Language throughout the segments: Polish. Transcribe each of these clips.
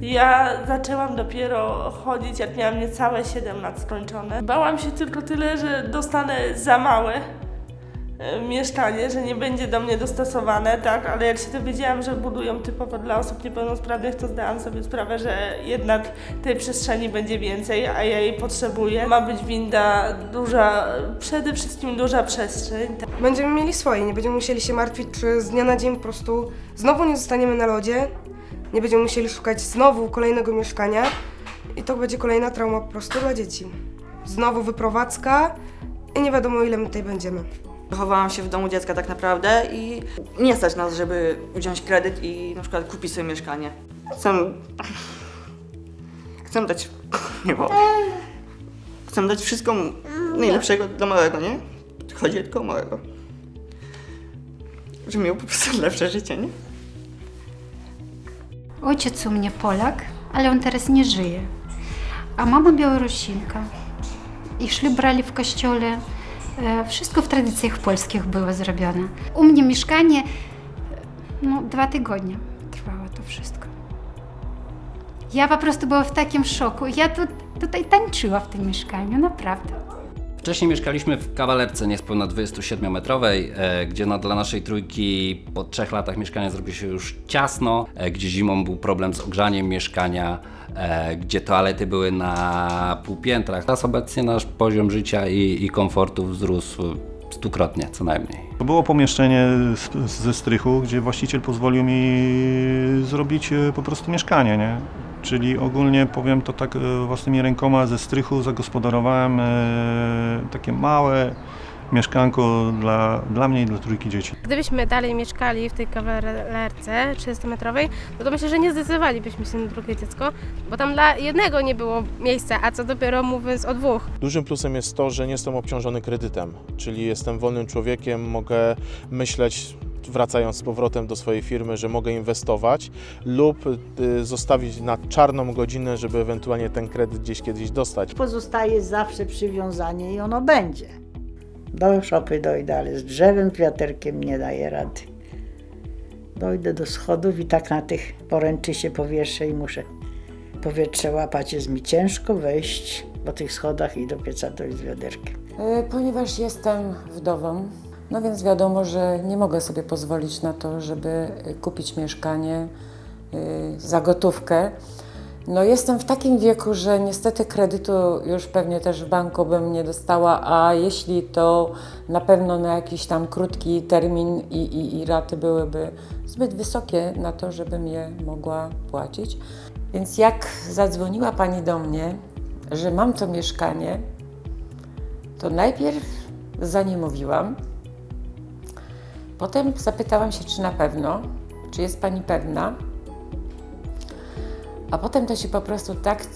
Ja zaczęłam dopiero chodzić, jak miałam niecałe 7 lat skończone. Bałam się tylko tyle, że dostanę za małe mieszkanie, że nie będzie do mnie dostosowane, tak, ale jak się dowiedziałam, że budują typowo dla osób niepełnosprawnych, to zdałam sobie sprawę, że jednak tej przestrzeni będzie więcej, a ja jej potrzebuję. Ma być winda duża, przede wszystkim duża przestrzeń. Będziemy mieli swoje, nie będziemy musieli się martwić, czy z dnia na dzień po prostu znowu nie zostaniemy na lodzie, nie będziemy musieli szukać znowu kolejnego mieszkania i to będzie kolejna trauma po prostu dla dzieci. Znowu wyprowadzka i nie wiadomo ile my tutaj będziemy. Wychowałam się w domu dziecka tak naprawdę i nie stać nas, żeby wziąć kredyt i na przykład kupić sobie mieszkanie. Chcę... Chcę dać... Nie bo... Chcę dać wszystko najlepszego dla małego, nie? Chodzi tylko o małego. Żeby miał po prostu lepsze życie, nie? Ojciec u mnie Polak, ale on teraz nie żyje. A mama Białorusinka. I ślub brali w kościele. E, Wszystko w tradycjach polskich było zrobione. U mnie mieszkanie, e, no dwa tygodnie trwało to wszystko. Ja po prostu była w takim szoku. Ja tu, tutaj tańczyła w tym mieszkaniu, naprawdę. Wcześniej mieszkaliśmy w kawalerce niespełna 27-metrowej, e, gdzie no, dla naszej trójki po trzech latach mieszkania zrobiło się już ciasno, e, gdzie zimą był problem z ogrzaniem mieszkania, e, gdzie toalety były na półpiętrach. Teraz obecnie nasz poziom życia i, i komfortu wzrósł stukrotnie co najmniej. To było pomieszczenie z- ze strychu, gdzie właściciel pozwolił mi zrobić po prostu mieszkanie, nie? Czyli ogólnie powiem to tak e, własnymi rękoma ze strychu zagospodarowałem e, takie małe mieszkanko dla, dla mnie i dla trójki dzieci. Gdybyśmy dalej mieszkali w tej kawalerce 30-metrowej, no to myślę, że nie zdecydowalibyśmy się na drugie dziecko, bo tam dla jednego nie było miejsca, a co dopiero mówiąc o dwóch. Dużym plusem jest to, że nie jestem obciążony kredytem, czyli jestem wolnym człowiekiem, mogę myśleć, wracając z powrotem do swojej firmy, że mogę inwestować lub y, zostawić na czarną godzinę, żeby ewentualnie ten kredyt gdzieś kiedyś dostać. Pozostaje zawsze przywiązanie i ono będzie. Do szopy dojdę, ale z drzewem, wiaterkiem nie daję rady. Dojdę do schodów i tak na tych poręczy się powieszę i muszę powietrze łapać. Jest mi ciężko wejść po tych schodach i do pieca dojść z wiaderkiem. Y, Ponieważ jestem wdową, no więc wiadomo, że nie mogę sobie pozwolić na to, żeby y, kupić mieszkanie y, za gotówkę. No jestem w takim wieku, że niestety kredytu już pewnie też w banku bym nie dostała, a jeśli to na pewno na jakiś tam krótki termin i, i, i raty byłyby zbyt wysokie na to, żebym je mogła płacić. Więc jak zadzwoniła Pani do mnie, że mam to mieszkanie, to najpierw zaniemowiłam. Potem zapytałam się, czy na pewno, czy jest pani pewna. A potem to się po prostu tak,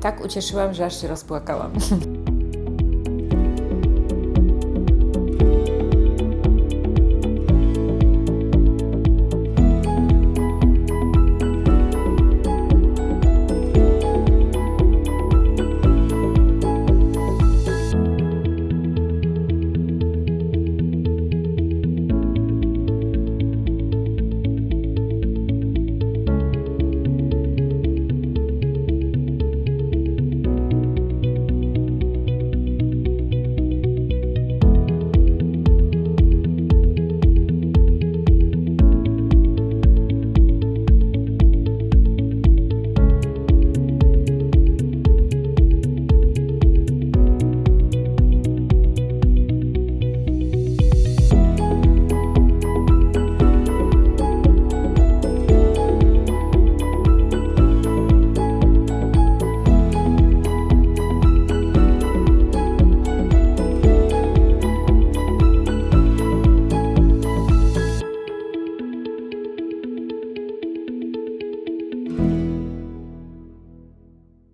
tak ucieszyłam, że aż się rozpłakałam.